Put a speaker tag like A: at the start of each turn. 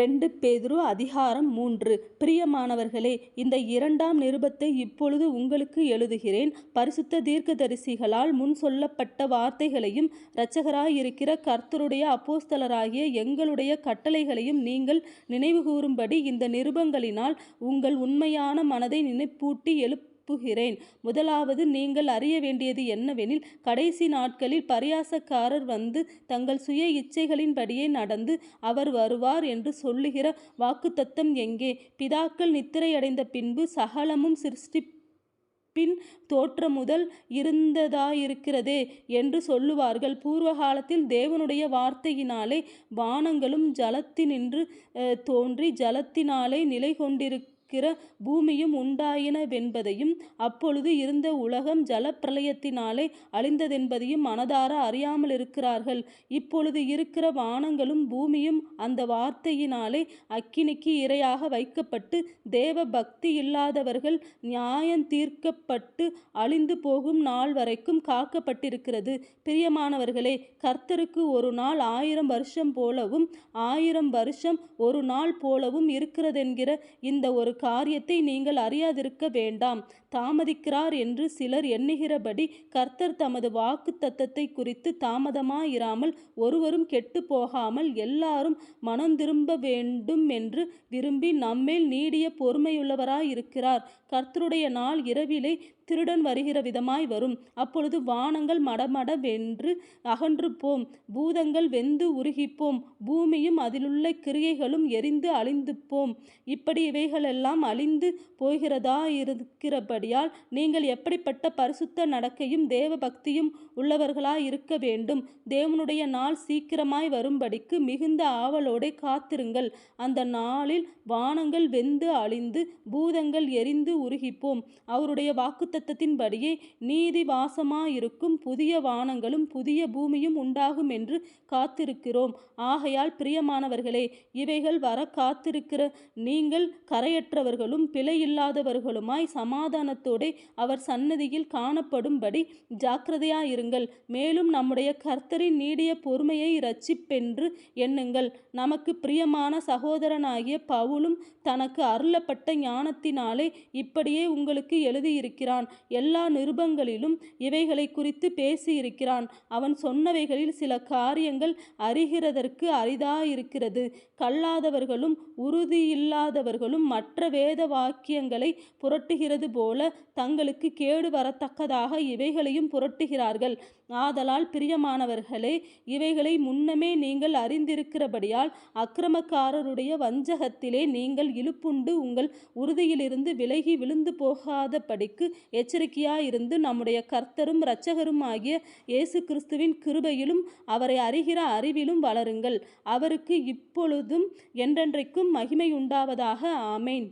A: ரெண்டு பேதுரு அதிகாரம் மூன்று. பிரியமானவர்களே இந்த இரண்டாம் நிருபத்தை இப்பொழுது உங்களுக்கு எழுதுகிறேன். பரிசுத்த தீர்க்கதரிசிகளால் முன் சொல்லப்பட்ட வார்த்தைகளையும் இரட்சகராயிருக்கிற கர்த்தருடைய அப்போஸ்தலராகிய எங்களுடைய கட்டளைகளையும் நீங்கள் நினைவுகூரும்படி இந்த நிருபங்களினால் உங்கள் உண்மையான மனதை நினைப்பூட்டி எழுப்புகிறேன் முதலாவது நீங்கள் அறிய வேண்டியது என்னவெனில் கடைசி நாட்களில் பரியாசக்காரர் வந்து தங்கள் சுய இச்சைகளின்படியே நடந்து அவர் வருவார் என்று சொல்லுகிற வாக்குத்தத்தம் எங்கே? பிதாக்கள் நித்திரையடைந்த பின்பு சகலமும் சிருஷ்டிப்பின் தோற்றமுதல் இருந்ததாயிருக்கிறதே என்று சொல்லுவார்கள். பூர்வகாலத்தில் தேவனுடைய வார்த்தையினாலே வானங்களும் ஜலத்தினின்று தோன்றி ஜலத்தினாலே நிலை இருக்கிற பூமியும் உண்டாயினவென்பதையும் அப்பொழுது இருந்த உலகம் ஜலப்பிரளயத்தினாலே அழிந்ததென்பதையும் மனதார அறியாமல் இருக்கிறார்கள் இப்பொழுது இருக்கிற வானங்களும் பூமியும் அந்த வார்த்தையினாலே அக்கினிக்கு இரையாக வைக்கப்பட்டு தேவ பக்தி இல்லாதவர்கள் நியாயம் தீர்க்கப்பட்டு அழிந்து போகும் நாள் வரைக்கும் காக்கப்பட்டிருக்கிறது. பிரியமானவர்களே கர்த்தருக்கு ஒரு நாள் ஆயிரம் வருஷம் போலவும் ஆயிரம் வருஷம் ஒரு நாள் போலவும் இருக்கிறதென்கிற இந்த ஒரு காரியத்தை நீங்கள் அறியாதிருக்க வேண்டாம். தாமதிக்கிறார் என்று சிலர் எண்ணுகிறபடி கர்த்தர் தமது வாக்கு தத்தத்தை குறித்து தாமதமாயிராமல் ஒருவரும் கெட்டு போகாமல் எல்லாரும் மனம் திரும்ப வேண்டும் என்று விரும்பி நம்மேல் நீடிய பொறுமையுள்ளவராயிருக்கிறார். கர்த்தருடைய நாள் இரவிலே திருடன் வருகிற விதமாய் வரும். அப்பொழுது வானங்கள் மடமடவென்று அகன்று போம் பூதங்கள் வெந்து உருகிப்போம். பூமியும் அதிலுள்ள கிரியைகளும் எரிந்து அழிந்துப்போம். இப்படி இவைகளெல்லாம் அழிந்து போகிறதா இருக்கிறபடியால் நீங்கள் எப்படிப்பட்ட பரிசுத்த நடக்கையும் தேவ பக்தியும் உள்ளவர்களாய் இருக்க வேண்டும். தேவனுடைய நாள் சீக்கிரமாய் வரும்படிக்கு மிகுந்த ஆவலோடே காத்திருங்கள். அந்த நாளில் வானங்கள் வெந்து அழிந்து பூதங்கள் எரிந்து உருகிப்போம். அவருடைய வாக்குத்தத்தத்தின்படியே நீதி வாசமாயிருக்கும் புதிய வானங்களும் புதிய பூமியும் உண்டாகும் என்று காத்திருக்கிறோம். ஆகையால் பிரியமானவர்களே இவைகள் வர காத்திருக்கிற நீங்கள் கரையற்ற கரையற்றவர்களும் பிழையில்லாதவர்களுமாய் சமாதானத்தோடே அவர் சன்னதியில் காணப்படும்படி ஜாக்கிரதையாயிருங்கள். மேலும் நம்முடைய கர்த்தரின் நீடிய பொறுமையை இரட்சிப்பென்று எண்ணுங்கள். நமக்கு பிரியமான சகோதரனாகிய பவுலும் தனக்கு அருளப்பட்ட ஞானத்தினாலே இப்படியே உங்களுக்கு எழுதியிருக்கிறான். எல்லா நிருபங்களிலும் இவைகளை குறித்து பேசியிருக்கிறான். அவன் சொன்னவைகளில் சில காரியங்கள் அறிகிறதற்கு அரிதாயிருக்கிறது. கல்லாதவர்களும் உறுதியில்லாதவர்களும் மற்ற வேத வாக்கியங்களை புரட்டுகிறது போல தங்களுக்கு கேடு வரத்தக்கதாக இவைகளையும் புரட்டுகிறார்கள். ஆதலால் பிரியமானவர்களே இவைகளை முன்னமே நீங்கள் அறிந்திருக்கிறபடியால் அக்கிரமக்காரருடைய வஞ்சகத்திலே நீங்கள் இழுப்புண்டு உங்கள் உறுதியிலிருந்து விலகி விழுந்து போகாதபடிக்கு எச்சரிக்கையாயிருந்து நம்முடைய கர்த்தரும் இரட்சகரும் ஆகிய இயேசு கிறிஸ்துவின் கிருபையிலும் அவரை அறிகிற அறிவிலும் வளருங்கள். அவருக்கு இப்பொழுதும் என்றென்றைக்கும் மகிமை உண்டாவதாக. ஆமேன்.